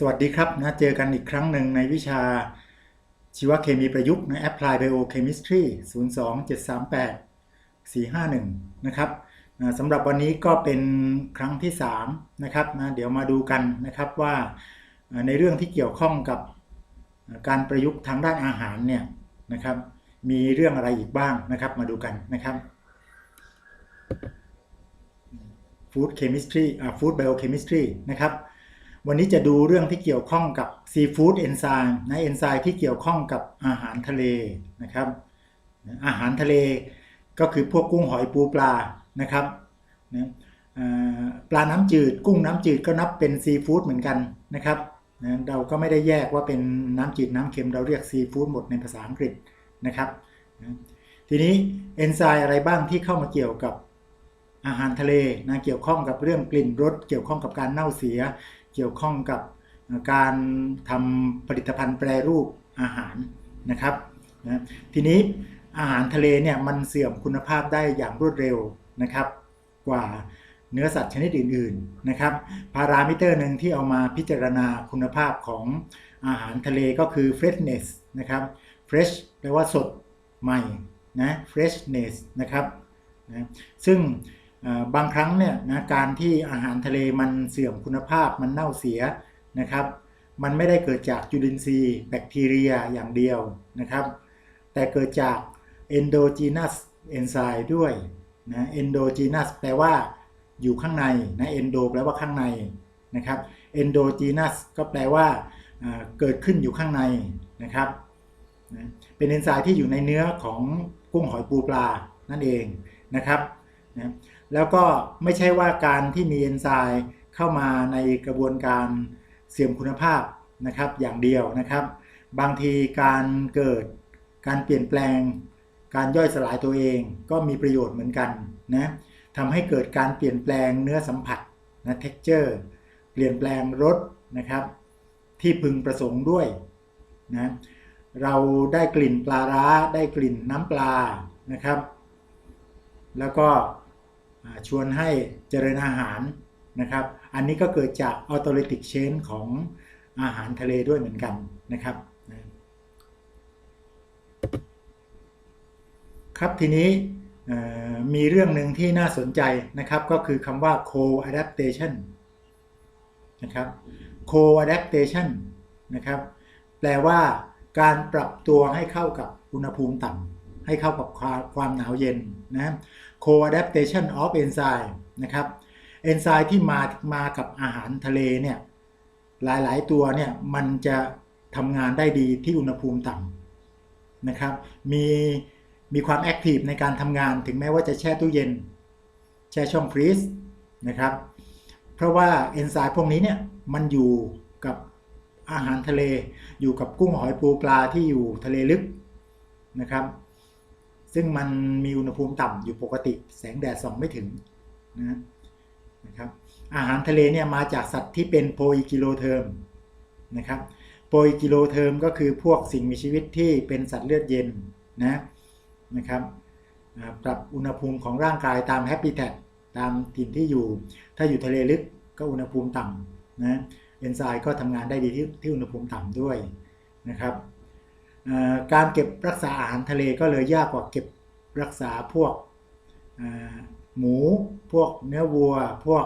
สวัสดีครับนะเจอกันอีกครั้งหนึ่งในวิชาชีวเคมีประยุกต์ใน Apply Biochemistry 02738 451 นะครับนะสำหรับวันนี้ก็เป็นครั้งที่ 3 นะครับนะเดี๋ยวมาดูกันนะครับว่าในเรื่องที่เกี่ยวข้องกับการประยุกต์ทางด้านอาหารเนี่ยนะครับมีเรื่องอะไรอีกบ้างนะครับมาดูกันนะครับ Food Chemistry อ่า Food Biochemistry นะครับ วันนี้จะดูเรื่องที่เกี่ยวข้องกับซีฟู้ดเอนไซม์นะเอนไซม์ที่เกี่ยวข้องกับอาหารทะเลนะครับอาหารทะเลก็คือพวกกุ้งหอยปูปลานะครับนะเอ่อปลาน้ำจืด กุ้งน้ำจืดก็นับเป็นซีฟู้ดเหมือนกันนะครับนะเราก็ไม่ได้แยกว่าเป็นน้ำจืดน้ำเค็มเราเรียกซีฟู้ดหมดในภาษาอังกฤษนะครับนะทีนี้เอนไซม์อะไรบ้างที่เข้ามาเกี่ยวกับอาหารทะเลนะเกี่ยวข้องกับเรื่องกลิ่นรสเกี่ยวข้องกับการเน่าเสีย เกี่ยวข้องกับการทำผลิตภัณฑ์แปรรูปอาหารนะครับนะทีนี้อาหารทะเลเนี่ยมันเสื่อมคุณภาพได้อย่างรวดเร็วนะครับ กว่าเนื้อสัตว์ชนิดอื่นๆนะครับ พารามิเตอร์หนึ่งที่เอามาพิจารณาคุณภาพของอาหารทะเลก็คือ freshness นะครับ fresh แปลว่าสดใหม่นะ freshness นะครับนะซึ่ง บางครั้งเนี่ยนะการที่อาหารทะเลมันเสื่อมคุณภาพมันเน่าเสียนะครับ มันไม่ได้เกิดจากจุลินทรีย์แบคทีเรียอย่างเดียวนะครับ แต่เกิดจาก endogenous enzyme ด้วยนะ endogenous แปลว่าอยู่ข้างในนะ endo แปลว่าข้างในนะครับ endogenous ก็แปลว่าเอ่อเกิดขึ้นอยู่ข้างในนะครับนะเป็นเอนไซม์ที่อยู่ในเนื้อของกุ้งหอยปูปลานั่นเองนะครับนะ แล้วก็ไม่ใช่ว่าการที่มีเอนไซม์เข้ามาในกระบวนการเสื่อมคุณภาพนะครับอย่างเดียวนะครับ บางทีการเกิดการเปลี่ยนแปลง การย่อยสลายตัวเองก็มีประโยชน์เหมือนกันนะทำให้เกิดการเปลี่ยนแปลงเนื้อสัมผัสนะ texture เปลี่ยนแปลงรสนะครับ ที่พึงประสงค์ด้วยนะเราได้กลิ่นปลาร้าได้กลิ่นน้ำปลานะครับ แล้วก็ ชวนให้เจริญอาหารนะครับ อันนี้ก็เกิดจากออโต t ติกเชนของอาหารทะเลด้วยเหมือนกันนะครับครับทีนี้มีเรื่องหนึ่งที่น่าสนใจนะครับ ก็คือคำว่า co-adaptation นะครับ co-adaptation นะครับ แปลว่าการปรับตัวให้เข้ากับอุณหภูมิต่ำให้เข้ากับความความหนาวเย็นนะ co-adaptation of enzyme นะครับเอนไซม์ที่มามากับอาหารทะเลเนี่ยหลายๆตัวเนี่ยมันจะทำงานได้ดีที่อุณหภูมิต่ำนะครับมีมีความแอคทีฟในการทำงานถึงแม้ว่าจะแช่ตู้เย็น แช่ช่องฟรีซนะครับเพราะว่าเอนไซม์พวกนี้เนี่ยมันอยู่กับอาหารทะเล อยู่กับกุ้งหอยปูปลาที่อยู่ทะเลลึกนะครับ ซึ่งมันมีอุณหภูมิต่ำอยู่ปกติ แสงแดดส่องไม่ถึงนะนะครับอาหารทะเลเนี่ยมาจากสัตว์ที่เป็นโพอีกิโลเทอร์มนะครับโพอีกิโลเทอร์มก็คือพวกสิ่งมีชีวิตที่เป็นสัตว์เลือดเย็นนะนะครับปรับอุณหภูมิของร่างกายตามแฮปปี้แท็ตามถิ่นที่อยู่ ถ้าอยู่ทะเลลึกก็อุณหภูมิต่ำนะเอนไซม์ก็ทำงานได้ดีที่ที่อุณหภูมิต่ำด้วยนะครับ การเก็บรักษาอาหารทะเลก็เลยยากกว่าเก็บรักษาพวกหมู พวกเนื้อวัว พวก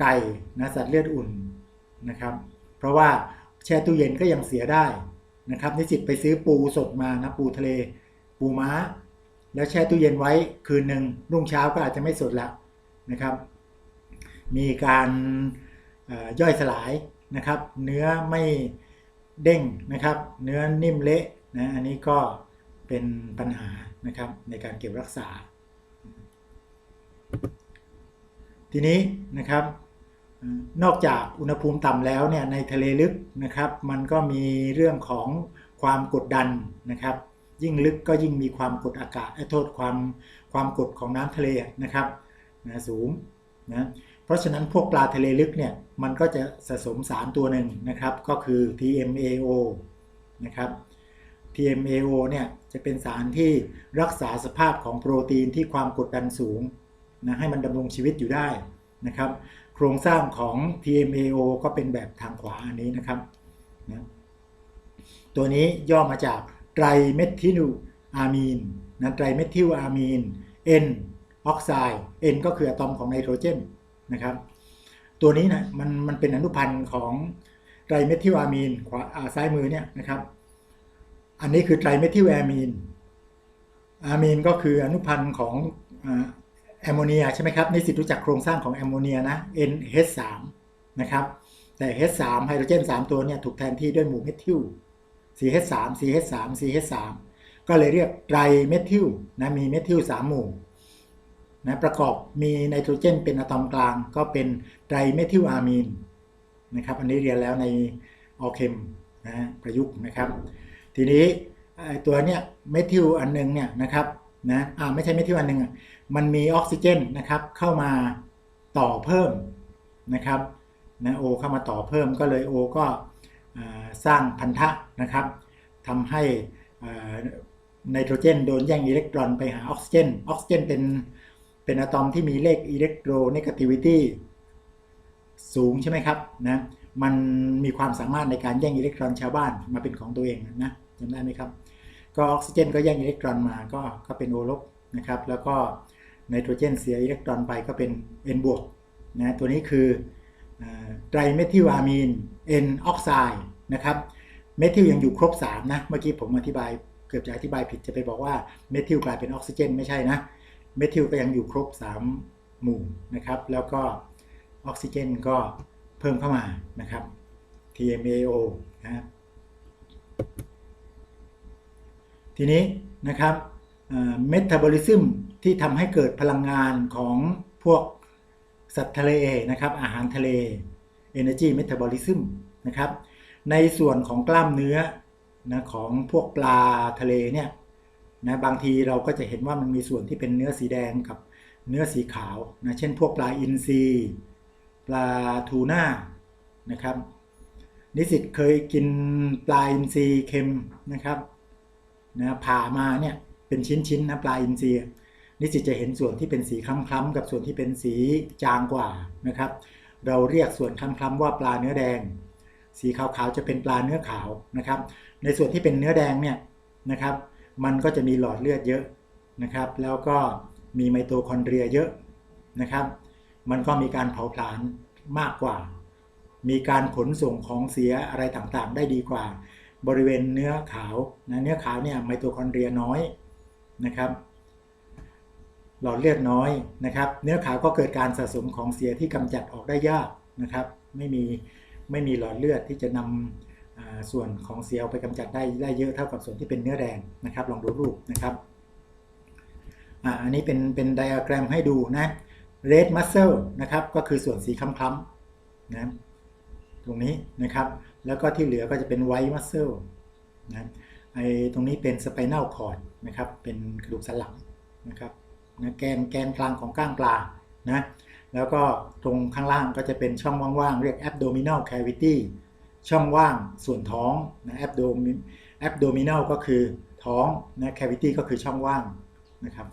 ไก่นะสัตว์เลือดอุ่นนะครับ เพราะว่าแช่ตู้เย็นก็ยังเสียได้นะครับนิสิตไปซื้อปูสดมานะปูทะเล ปูม้า แล้วแช่ตู้เย็นไว้คืนหนึ่งรุ่งเช้าก็อาจจะไม่สดแล้วนะครับ มีการย่อยสลายนะครับ เนื้อไม่ เด้งนะครับ เนื้อนิ่มเละนะอันนี้ก็เป็นปัญหานะครับในการเก็บรักษา ทีนี้นะครับนอกจากอุณหภูมิต่ำแล้วเนี่ยในทะเลลึกนะครับ มันก็มีเรื่องของความกดดันนะครับ ยิ่งลึกก็ยิ่งมีความกดอากาศโทษความความกดของน้ำทะเลนะครับนะสูงนะ ราะฉะนั้นพวกปลาทะเลลึกเนี่ยมันก็จะสะสมสารตัวหนึ่งนะครับ ก็คือ TMAO นะครับ TMAO เนี่ยจะเป็นสารที่รักษาสภาพของโปรตีนที่ความกดดันสูงนะให้มันดำรงชีวิตอยู่ได้นะครับ โคครงสร้างของ TMAO ก็เป็นแบบทางขวาอันนี้นะครับนะตัวนี้ย่อมาจากไตรเมทิลอะมีนนะไตรเมทิลอะมีน N ออกไซด์ N ก็คืออะตอมของไนโตรเจน นะครับ ตัวนี้นะมันมันเป็นอนุพันธ์ของไตรเมทิลอะมีนขวาอ่าซ้ายมือเนี่ยนะครับ อันนี้คือไตรเมทิลอมีนอะมีนก็คืออนุพันธ์ของแอมโมเนียใช่ไหมครับในสิทธิ์รู้จักโครงสร้างของแอมโมเนียนะ NH3 นะครับ แต่ H3 ไฮโดรเจน 3 ตัวเนี่ยถูกแทนที่ด้วยหมู่เมทิล CH3 CH3 CH3 ก็เลยเรียกไตรเมทิลนะมีเมทิล3หมู่ นะประกอบมีไนโตรเจนเป็นอะตอมกลาง ก็เป็นไตรเมทิลอะมีนนะครับอันนี้เรียนแล้วในออเคมนะประยุกต์นะครับ ทีนี้ตัวเนี้ยเมทิลอันหนึงเนี่ยนะครับนะอ่าไม่ใช่เมทิลอันหนึงอะมันมีออกซิเจนนะครับเข้ามาต่อเพิ่มนะครับนะโอเข้ามาต่อเพิ่มก็เลยโอก็สร้างพันธะนะครับทำให้ไนโตรเจนโดนแย่งอิเล็กตรอนไปหาออกซิเจนออกซิเจนเป็น เป็นอะตอมที่มีเลขอิเล็กโทรเนกาติวิตี้สูงใช่ไหมครับนะมันมีความสามารถในการแย่งอิเล็กตรอนชาวบ้านมาเป็นของตัวเองนะจำได้ไหมครับ ก็ออกซิเจนก็แย่งอิเล็กตรอนมาก็ก็เป็นโอลบนะครับแล้วก็ไนโตรเจนเสียอิเล็กตรอนไปก็เป็น N บวกนะตัวนี้คือไตรเมทิลอะมีน N ออกไซด์นะครับเมทิลยังอยู่ครบ3นะเมื่อกี้ผมอธิบายเกือบจะอธิบายผิดจะไปบอกว่าเมทิลกลายเป็นออกซิเจนไม่ใช่นะ เมทิลก็ยังอยู่ครบ 3 หมู่นะครับ แล้วก็ออกซิเจนก็เพิ่มเข้ามานะครับ TMAO นะทีนี้นะครับเมตาบอลิซึมที่ทำให้เกิดพลังงานของพวกสัตว์ทะเลนะครับ อาหารทะเล Energy Metabolism นะครับ ในส่วนของกล้ามเนื้อนะของพวกปลาทะเลเนี่ย นะบางทีเราก็จะเห็นว่ามันมีส่วนที่เป็นเนื้อสีแดงกับเนื้อสีขาวนะเช่นพวกปลาอินทรีปลาทูน่านะครับ นิสิตเคยกินปลาอินทรีเค็มนะครับนะผ่ามาเนี่ยเป็นชิ้นๆนะปลาอินทรีนิสิตจะเห็นส่วนที่เป็นสีคล้ำๆกับส่วนที่เป็นสีจางกว่านะครับ เราเรียกส่วนคล้ำๆว่าปลาเนื้อแดง สีขาวๆจะเป็นปลาเนื้อขาวนะครับ ในส่วนที่เป็นเนื้อแดงเนี่ยนะครับ มันก็จะมีหลอดเลือดเยอะนะครับ แล้วก็มีไมโตคอนเดรียเยอะนะครับ มันก็มีการเผาผลาญมากกว่า มีการขนส่งของเสียอะไรต่างๆ ได้ดีกว่า บริเวณเนื้อขาวนะเนื้อขาวเนี่ยไมโตคอนเดรียน้อยนะครับหลอดเลือดน้อยนะครับ เนื้อขาวก็เกิดการสะสมของเสียที่กำจัดออกได้ยากนะครับ ไม่มีไม่มีหลอดเลือดที่จะนำ ส่วนของเสียออกไปกำจัดได้ได้เยอะเท่ากับส่วนที่เป็นเนื้อแดงนะครับ ลองดูรูปนะครับอันนี้เป็นเป็นไดอะแกรมให้ดูนะ red muscle นะครับ ก็คือส่วนสีคล้ำๆนะตรงนี้นะครับ แล้วก็ที่เหลือก็จะเป็น white muscle นะไอตรงนี้เป็น spinal cord นะครับ เป็นกระดูกสันหลังนะครับนะแกนแกนกลางของก้างปลานะแล้วก็ตรงข้างล่างก็จะเป็นช่องว่างๆ เรียก abdominal cavity ช่องว่างส่วนท้องนะ abdomin abdominal ก็คือท้องนะ cavity ก็คือช่องว่างนะครับ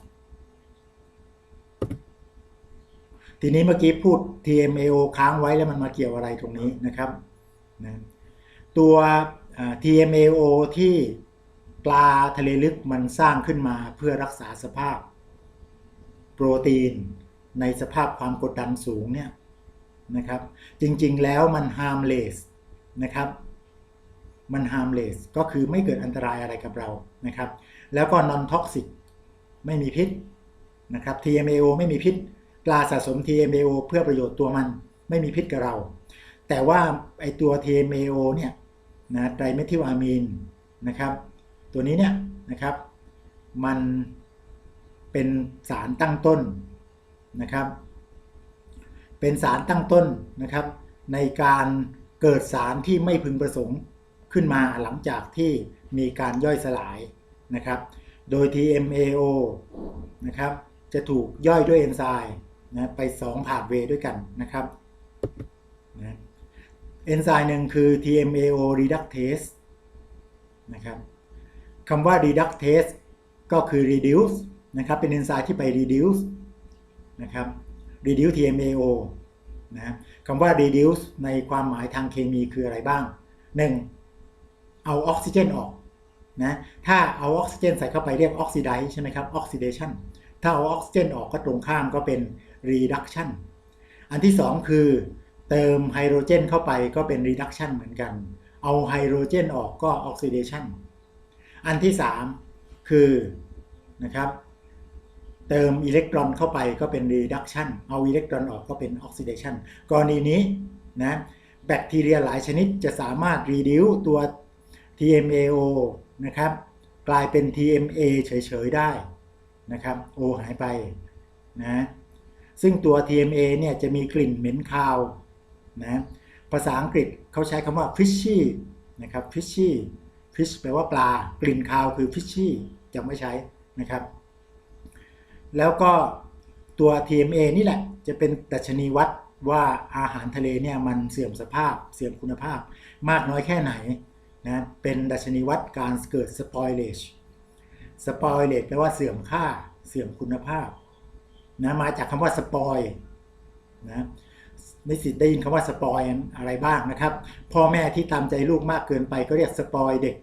ทีนี้เมื่อกี้พูด TMAO ค้างไว้แล้วมันมาเกี่ยวอะไรตรงนี้นะครับนะตัว TMAO ที่ปลาทะเลลึกมันสร้างขึ้นมาเพื่อรักษาสภาพ โปรตีนในสภาพความกดดันสูงเนี่ยนะครับ จริงๆแล้วมัน harmless นะครับมัน harmless ก็คือไม่เกิดอันตรายอะไรกับเรานะครับ แล้วก็ non toxic ไม่มีพิษนะครับ TMAO ไม่มีพิษปลาสะสม TMAO เพื่อประโยชน์ตัวมันไม่มีพิษกับเรา แต่ว่าไอตัว TMAO เนี่ยนะไตรเมทิลอะมีนนะครับ ตัวนี้เนี่ยนะครับ มันเป็นสารตั้งต้นนะครับ เป็นสารตั้งต้นนะครับ ในการ เกิดสารที่ไม่พึงประสงค์ขึ้นมาหลังจากที่มีการย่อยสลายนะครับ โดย TMAO นะครับจะถูกย่อยด้วยเอนไซม์นะไป 2 ผ่านเวด้วยกันนะครับนะเอนไซม์หนึ่งคือ TMAO reductase นะครับคำว่า reductase ก็คือ reduce นะครับเป็นเอนไซม์ที่ไป reduce นะครับ reduce TMAO นะ คำว่า reduce ในความหมายทางเคมีคืออะไรบ้าง 1. เอาออกซิเจนออกนะถ้าเอาออกซิเจนใส่เข้าไปเรียกออกซิไดใช่ไหมครับ oxidation ถ้าเอาออกซิเจนออกก็ตรงข้ามก็เป็น reduction อันที่ 2 คือ เติมไฮโดรเจนเข้าไปก็เป็น reduction เหมือนกัน เอาไฮโดรเจนออกก็ oxidation อันที่ 3 คือนะครับ เติมอิเล็กตรอนเข้าไปก็เป็น reduction เอาอิเล็กตรอนออกก็เป็น oxidation กรณีนี้นะแบคทีเรียหลายชนิดจะสามารถ reduce ตัว TMAO นะครับกลายเป็น TMA เฉย ๆ ได้นะครับ O หายไปนะซึ่งตัว TMA เนี่ยจะมีกลิ่นเหม็นคาวนะภาษาอังกฤษเขาใช้คำว่า fishy นะครับ fishy fish แปลว่าปลา กลิ่นคาวคือ fishy จะไม่ใช้นะครับ แล้วก็ตัว TMA นี่แหละ จะเป็นดัชนีวัดว่าอาหารทะเลเนี่ยมันเสื่อมสภาพเสื่อมคุณภาพ มากน้อยแค่ไหนนะเป็นดัชนีวัดการเกิด spoilage spoilage แปลว่าเสื่อมค่าเสื่อมคุณภาพนะมาจากคำว่า spoil นะนิสิตได้ยินคำว่า spoil อะไรบ้างนะครับ พ่อแม่ที่ตามใจลูกมากเกินไปก็เรียก spoil เด็ก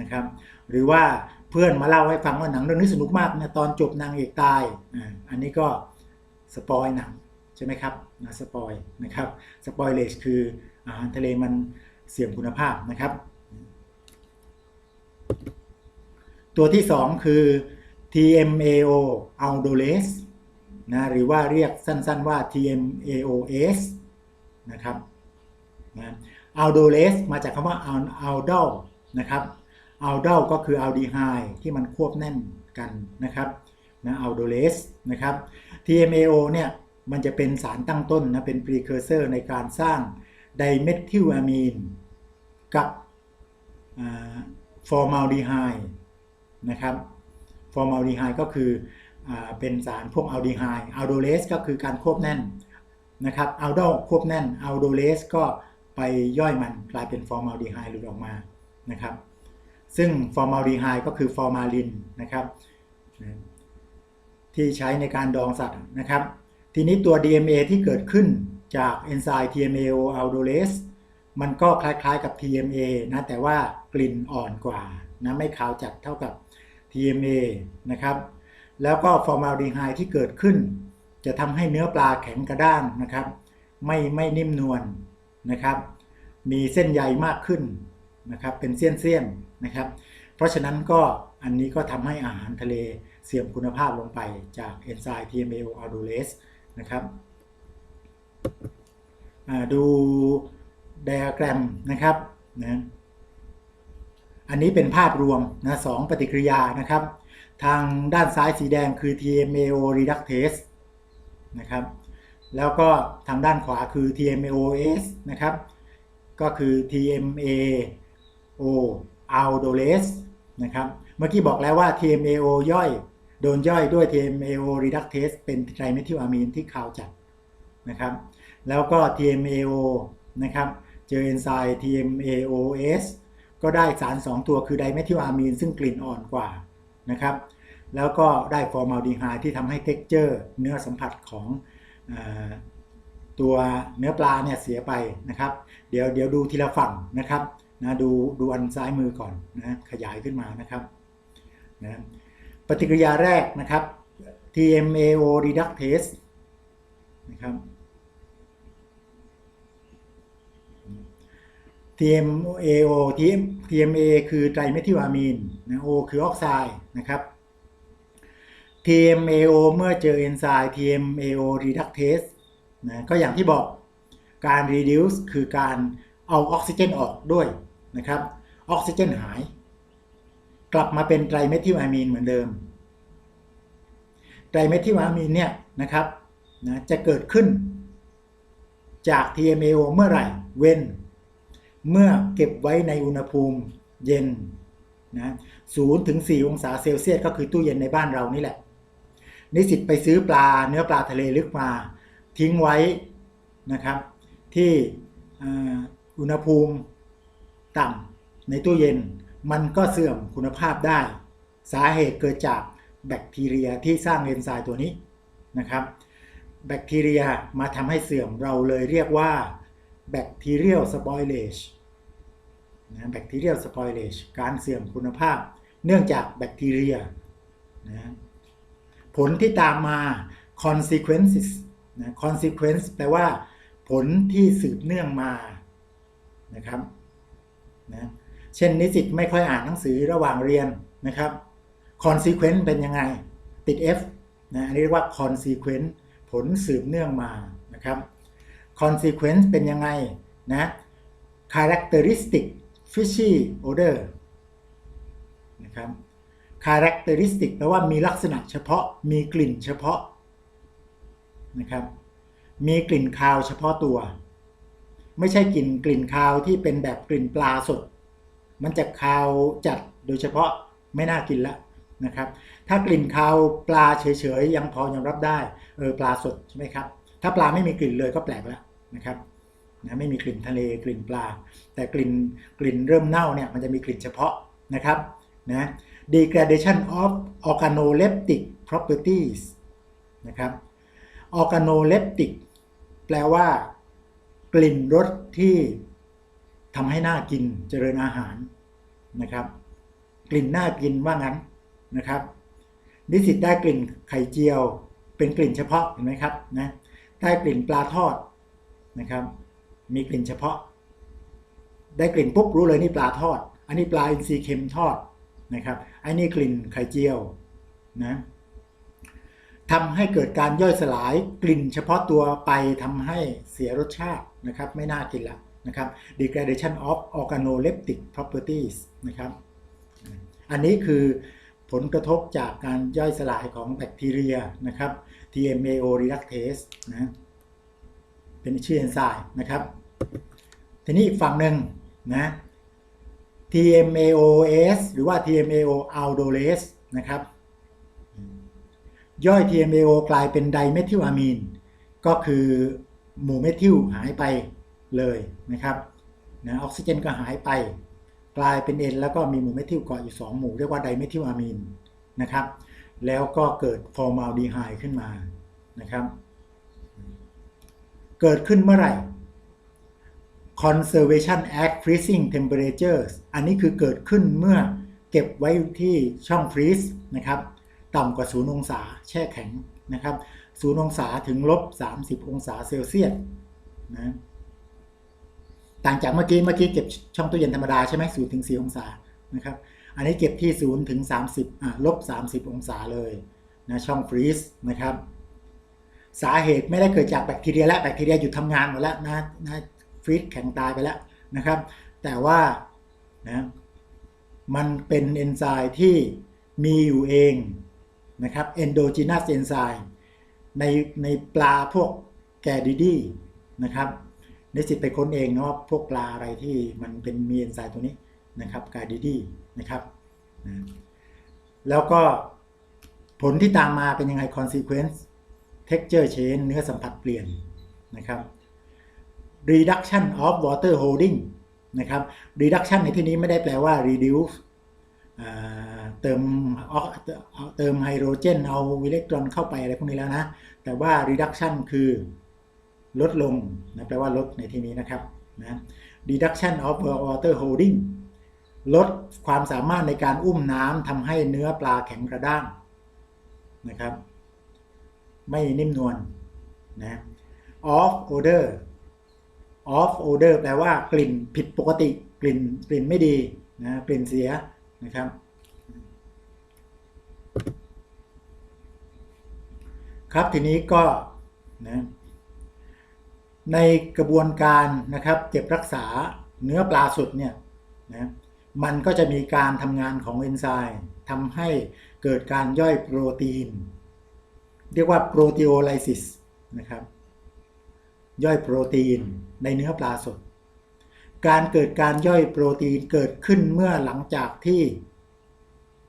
นะครับ หรือว่า เพื่อนมาเล่าให้ฟังว่าหนังเรื่องนี้สนุกมากนะตอนจบนางเอกตายอ่าอันนี้ก็สปอยหนังใช่ไหมครับนะสปอยนะครับสปอยเลชคืออาหารทะเลมันเสื่อมคุณภาพนะครับ ตัวที่ 2 คือ TMAO aldolase นะหรือว่าเรียกสั้นๆว่า TMAOS นะครับนะ aldolase มาจากคำว่า aldol นะครับ aldol ก็คือ aldehyde ที่มันควบแน่นกันนะครับนะ aldolase นะครับ TMAO เนี่ยมันจะเป็นสารตั้งต้นนะเป็น precursor ในการสร้างไดเมทิลอะมีนกับฟอร์มาลดีไฮนะครับฟอร์มาลดีไฮก็คืออเป็นสารพวกอัลดีไฮอัลโดเลสก็คือการควบแน่นนะครับอัลโดควบแน่นอัลโดเลสก็ไปย่อยมันกลายเป็นฟอร์มาลดีไฮหลุดออกมานะครับ ซึ่งฟอร์มาลดีไฮก็คือฟอร์มาลินนะครับที่ใช้ในการดองสัตว์นะครับ ทีนี้ตัว DMA ที่เกิดขึ้นจากเอนไซม์ TMAO aldolase มันก็คล้ายๆกับ TMA นะแต่ว่ากลิ่นอ่อนกว่านะไม่ขาวจัดเท่ากับ TMA นะครับแล้วก็ฟอร์มาลดีไฮด์ที่เกิดขึ้น จะทำให้เนื้อปลาแข็งกระด้างนะครับ ไม่ไม่นิ่มนวลนะครับ มีเส้นใยมากขึ้นนะครับเป็นเส้นๆ นะครับ เพราะฉะนั้นก็อันนี้ก็ทำให้อาหารทะเลเสื่อมคุณภาพลงไปจากเอนไซม์ TMAO aldolase นะครับดูไดอะแกรมนะครับนะอันนี้เป็นภาพรวมนะสองปฏิกิริยานะครับ ทางด้านซ้ายสีแดงคือ TMAO reductase นะครับแล้วก็ทางด้านขวาคือ TMAOS นะครับ ก็คือ TMAO aldolase นะครับเมื่อกี้บอกแล้วว่า TMAO ย่อย โดนย่อยด้วย TMAO reductase เป็นไตรเมทิลอะมีนที่คาวจัดนะครับ แล้วก็ TMAO นะครับ เจอเอนไซม์ TMAOS ก็ได้สาร 2 ตัวคือไดเมทิลอะมีนซึ่งกลิ่นอ่อนกว่านะครับ แล้วก็ได้ฟอร์มาลดีไฮที่ทำให้เท็กเจอร์เนื้อสัมผัสของอตัวเนื้อปลาเนี่ยเสียไปนะครับ เดี๋ยวเดี๋ยวดูทีละฝั่งนะครับ นะดูดูอันซ้ายมือก่อนนะขยายขึ้นมานะครับนะปฏิกิริยาแรกนะครับ TMAO reductase นะครับ TMAO tm tm a คือไตรเมทิลอะมีนนะ O คือออกไซด์นะครับ TMAO เมื่อเจอเอนไซม์ TMAO reductase นะก็อย่างที่บอกการ reduce คือการเอาออกซิเจนออกด้วย นะครับออกซิเจนหาย กลับมาเป็นไตรเมทิลอะมีนเหมือนเดิม ไตรเมทิลอะมีนเนี่ยนะครับนะจะเกิดขึ้นจาก TMAO เมื่อไหร่เว้น เมื่อเก็บไว้ในอุณหภูมิเย็นนะศูนย์ถึงสี่องศาเซลเซียสก็คือตู้เย็นในบ้านเรานี่แหละ นิสิตไปซื้อปลาเนื้อปลาทะเลลึกมา ทิ้งไว้นะครับ ที่อุณหภูมิ ต่ำในตู้เย็น มันก็เสื่อมคุณภาพได้ สาเหตุเกิดจากแบคทีเรียที่สร้างเอนไซม์ตัวนี้นะครับ แบคทีเรียมาทำให้เสื่อมเราเลยเรียกว่า bacterial spoilage นะแบคทีเรียลสปอยเลชการเสื่อมคุณภาพ เนื่องจากแบคทีเรียนะผลที่ตามมา consequences นะ consequence แปลว่า ผลที่สืบเนื่องมานะครับ นะเช่นนิสิตไม่ค่อยอ่านหนังสือระหว่างเรียนนะครับ consequence เป็นยังไง ติด F นะอันนี้เรียกว่า consequence ผลสืบเนื่องมานะครับ consequence เป็นยังไงนะ characteristic fishy odor นะครับ characteristic แปลว่ามีลักษณะเฉพาะ มีกลิ่นเฉพาะนะครับ มีกลิ่นคาวเฉพาะตัว ไม่ใช่กลิ่นกลิ่นคาวที่เป็นแบบกลิ่นปลาสด มันจะคาวจัดโดยเฉพาะไม่น่ากินละนะครับ ถ้ากลิ่นคาวปลาเฉยๆยังพอยอมรับได้เออปลาสดใช่ไหมครับถ้าปลาไม่มีกลิ่นเลยก็แปลกแล้วนะครับนะไม่มีกลิ่นทะเลกลิ่นปลา แต่กลิ่นกลิ่นเริ่มเน่าเนี่ยมันจะมีกลิ่นเฉพาะนะครับนะ degradation of organoleptic properties นะครับ organoleptic แปลว่า กลิ่นรสที่ทำให้น่ากินเจริญอาหารนะครับ กลิ่นน่ากินว่างั้นนะครับ นิสิตได้กลิ่นไข่เจียว เป็นกลิ่นเฉพาะเห็นไหมครับนะได้กลิ่นปลาทอดนะครับ มีกลิ่นเฉพาะ ได้กลิ่นปุ๊บรู้เลยนี่ปลาทอด อันนี้ปลาอินทรีเค็มทอดนะครับอันนี้กลิ่นไข่เจียวนะ ทำให้เกิดการย่อยสลายกลิ่นเฉพาะตัวไปทำให้เสียรสชาตินะครับไม่น่ากินละนะครับ degradation of organoleptic properties นะครับอันนี้คือผลกระทบจากการย่อยสลายของแบคทีเรียนะครับ TMAO reductase นะเป็นชื่อเอนไซม์นะครับ ทีนี้อีกฝั่งหนึ่งนะ TMAOS หรือว่า TMAO aldolase นะครับ ย่อย TMAO กลายเป็นไดเมทิลอะมีนก็คือหมู่เมทิลหายไปเลยนะครับนะออกซิเจนก็หายไป กลายเป็นเอ็นแล้วก็มีหมู่เมทิลเกาะอยู่ 2 หมู่เรียกว่าไดเมทิลอะมีนนะครับแล้วก็เกิดฟอร์มาลดีไฮด์ขึ้นมานะครับ เกิดขึ้นเมื่อไหร่ conservation at freezing temperatures อันนี้คือเกิดขึ้นเมื่อเก็บไว้ที่ช่องฟรีซนะครับ ต่ำกว่า 0 องศาแช่แข็งนะครับ0องศาถึงลบ 30 องศาเซลเซียสนะต่างจากเมื่อกี้เมื่อกี้เก็บช่องตู้เย็นธรรมดาใช่ไหม0ถึง 4 องศานะครับอันนี้เก็บที่ 0 ถึง 30อ่าลบ 30 องศาเลยนะช่องฟรีซนะครับสาเหตุไม่ได้เกิดจากแบคทีเรียและแบคทีเรียหยุดทำงานหมดแล้วนะนะฟรีซแข็งตายไปแล้วนะครับ แต่ว่านะมันเป็นเอนไซม์ที่มีอยู่เอง นะครับ endogenous enzyme ในในปลาพวกแกดิดีนะครับในสิทธิ์ไปค้นเองเนาะพวกปลาอะไรที่มันเป็นมีเอนไซม์ตัวนี้นะครับแกดิดีนะครับนะแล้วก็ผลที่ตามมาเป็นยังไง consequence texture change เนื้อสัมผัสเปลี่ยนนะครับ reduction of water holding นะครับ reduction ในที่นี้ไม่ได้แปลว่า reduce เติมเติมไฮโดรเจนเอาอิเล็กตรอนเข้าไปอะไรพวกนี้แล้วนะ แต่ว่า reduction คือลดลงนะแปลว่าลดในที่นี้นะครับนะ reduction of water holding ลดความสามารถในการอุ้มน้ำทำให้เนื้อปลาแข็งกระด้างนะครับ ไม่นิ่มนวลนะ off odor off odor แปลว่ากลิ่นผิดปกติ กลิ่นกลิ่นไม่ดีนะกลิ่นเสีย นะครับ ครับทีนี้ก็นะในกระบวนการนะครับเก็บรักษาเนื้อปลาสดเนี่ยนะมันก็จะมีการทำงานของเอนไซม์ทำให้เกิดการย่อยโปรตีน เรียกว่าโปรตีโอไลซิสนะครับย่อยโปรตีนในเนื้อปลาสด การเกิดการย่อยโปรตีนเกิดขึ้นเมื่อหลังจากที่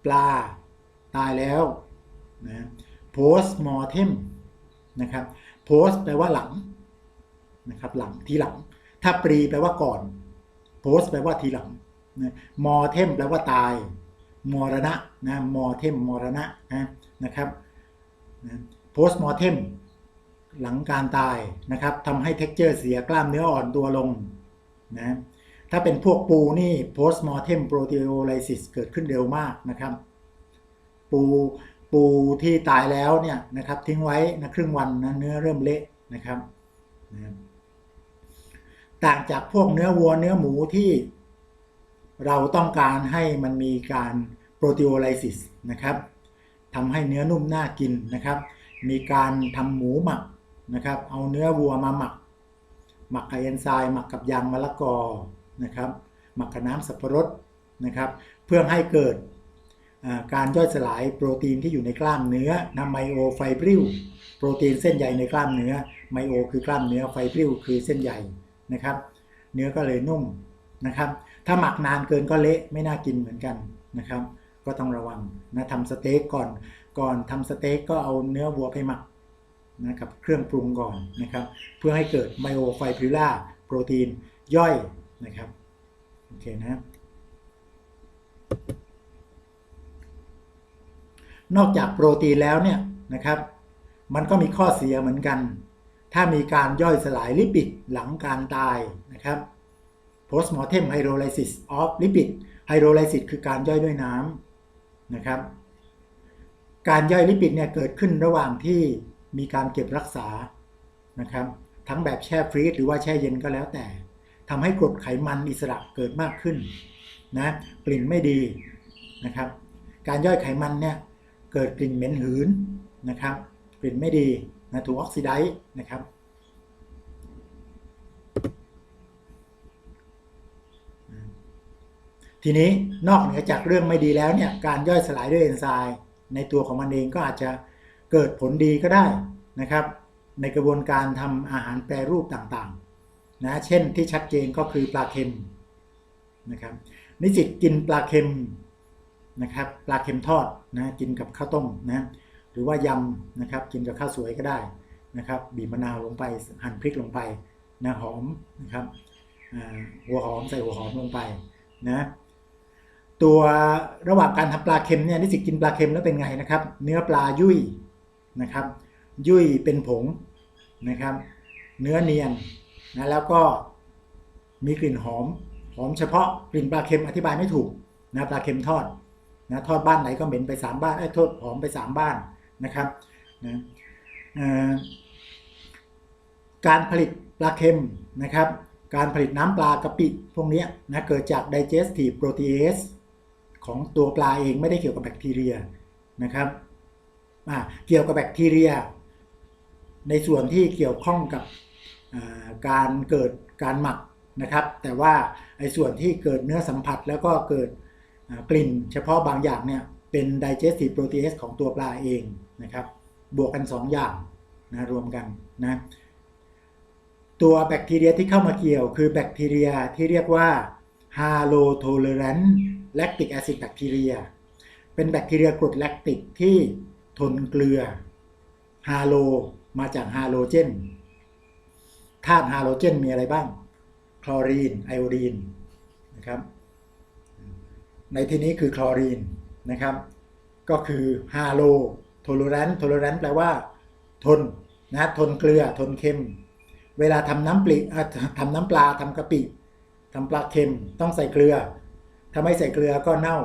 ปลาตายแล้วนะ post mortem นะครับ post แปลว่าหลังนะครับหลังทีหลัง ถ้าปรีแปลว่าก่อน post แปลว่าทีหลังนะ mortem แปลว่าตาย มรณะนะ mortem มรณะนะนะครับนะ post mortem หลังการตายนะครับทำให้เท็กเจอร์เสียกล้ามเนื้ออ่อนตัวลง นะถ้าเป็นพวกปูนี่ post mortem proteolysis เกิดขึ้นเร็วมากนะครับ ปูปูที่ตายแล้วเนี่ยนะครับทิ้งไว้นะครึ่งวันนะเนื้อเริ่มเละนะครับนะต่างจากพวกเนื้อวัวเนื้อหมูที่เราต้องการให้มันมีการ proteolysis นะครับทำให้เนื้อนุ่มน่ากินนะครับ มีการทำหมูหมักนะครับ เอาเนื้อวัวมาหมัก หมักกับเอนไซม์หมักกับยางมะละกอนะครับหมักกับน้ำสับปะรดนะครับ เพื่อให้เกิดการย่อยสลายโปรตีนที่อยู่ในกล้ามเนื้อนะไมโอไฟบริลโปรตีนเส้นใยในกล้ามเนื้อไมโอคือกล้ามเนื้อไฟบริลคือเส้นใยนะครับ เนื้อก็เลยนุ่มนะครับ ถ้าหมักนานเกินก็เละไม่น่ากินเหมือนกันนะครับ ก็ต้องระวังนะทำสเต็กก่อนก่อนทำสเต็กก็เอาเนื้อวัวไปหมัก นะครับเครื่องปรุงก่อนนะครับ เพื่อให้เกิดไมโอไฟบิล่าโปรตีนย่อยนะครับโอเคนะนอกจากโปรตีนแล้วเนี่ยนะครับ มันก็มีข้อเสียเหมือนกัน ถ้ามีการย่อยสลายลิปิดหลังการตายนะครับ postmortem hydrolysis of lipid hydrolysis คือการย่อยด้วยน้ำนะครับ การย่อยลิปิดเนี่ยเกิดขึ้นระหว่างที่ มีการเก็บรักษานะครับทั้งแบบแช่ฟรีซหรือว่าแช่เย็นก็แล้วแต่ทำให้กรดไขมันอิสระเกิดมากขึ้นนะกลิ่นไม่ดีนะครับ การย่อยไขมันเนี่ยเกิดกลิ่นเหม็นหืนนะครับ กลิ่นไม่ดีนะถูกออกซิไดซ์นะครับ ทีนี้นอกเหนือจากเรื่องไม่ดีแล้วเนี่ยการย่อยสลายด้วยเอนไซม์ในตัวของมันเองก็อาจจะ เกิดผลดีก็ได้นะครับ ในกระบวนการทำอาหารแปรรูปต่างๆนะเช่นที่ชัดเจนก็คือปลาเค็มนะครับนิสิตกินปลาเค็มนะครับปลาเค็มทอดนะกินกับข้าวต้มนะหรือว่ายำนะครับกินกับข้าวสวยก็ได้นะครับบีบมะนาวลงไปหั่นพริกลงไปนะหอมนะครับหัวหอมใส่หัวหอมลงไปนะตัวระหว่างการทำปลาเค็มเนี่ยนิสิตกินปลาเค็มแล้วเป็นไงนะครับ เนื้อปลายุ่ย นะครับ ยุ่ยเป็นผงนะครับ เนื้อเนียนนะแล้วก็มีกลิ่นหอมหอมเฉพาะกลิ่นปลาเค็มอธิบายไม่ถูกนะปลาเค็มทอดนะทอดบ้านไหนก็เหม็นไป 3 บ้านไอ้โทษหอมไป 3 บ้านนะครับนะการผลิตปลาเค็มนะครับ การผลิตน้ำปลากะปิพวกนี้นะเกิดจาก digestive protease ของตัวปลาเองไม่ได้เกี่ยวกับแบคทีเรียนะครับ เกี่ยวกับแบคทีเรีย ในส่วนที่เกี่ยวข้องกับการเกิดการหมักนะครับ แต่ว่าไอ้ส่วนที่เกิดเนื้อสัมผัสแล้วก็เกิดกลิ่นเฉพาะบางอย่างเนี่ยเป็น digestive protease ของตัวปลาเองนะครับ บวกกัน 2 อย่างนะรวมกันนะตัวแบคทีเรียที่เข้ามาเกี่ยวคือแบคทีเรียที่เรียกว่า halotolerant lactic acid bacteria เป็นแบคทีเรียกรดแลคติกที่ ทนเกลือฮาโลมาจากฮาโลเจนธาตุฮาโลเจนมีอะไรบ้าง คลอรีน ไอโอดีนนะครับ ในที่นี้คือคลอรีนนะครับ ก็คือฮาโลโทโลแรนต์โทโลแรนต์แปลว่า ทนนะทนเกลือทนเค็ม เวลาทำน้ำปลีทำน้ำปลาทำกะปิทำปลาเค็มต้องใส่เกลือ ถ้าไม่ใส่เกลือก็เน่า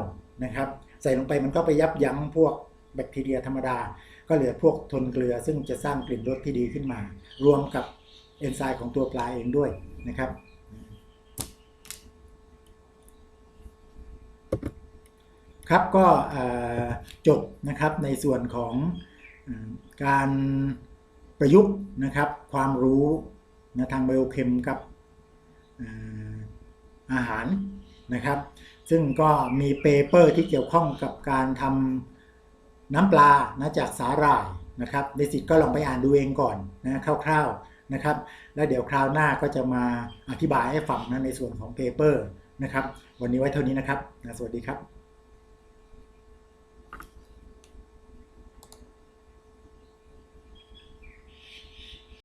นะครับ ใส่ลงไปมันก็ไปยับยั้งพวก แบคทีเรียธรรมดา ก็เหลือพวกทนเกลือ ซึ่งจะสร้างกลิ่นรสที่ดีขึ้นมา รวมกับเอนไซม์ของตัวปลาเองด้วยนะครับ ครับก็จบนะครับในส่วนของการประยุกต์นะครับความรู้นะทางไบโอเคมกับอาหารนะครับ ซึ่งก็มีเปเปอร์ที่เกี่ยวข้องกับการทำ น้ำปลานะจากสาหร่ายนะครับในสิทธ์ก็ลองไปอ่านดูเองก่อนนะคร่าวๆนะครับ แล้วเดี๋ยวคราวหน้าก็จะมาอธิบายให้ฟังนะในส่วนของเปเปอร์นะครับ วันนี้ไว้เท่านี้นะครับนะสวัสดีครับ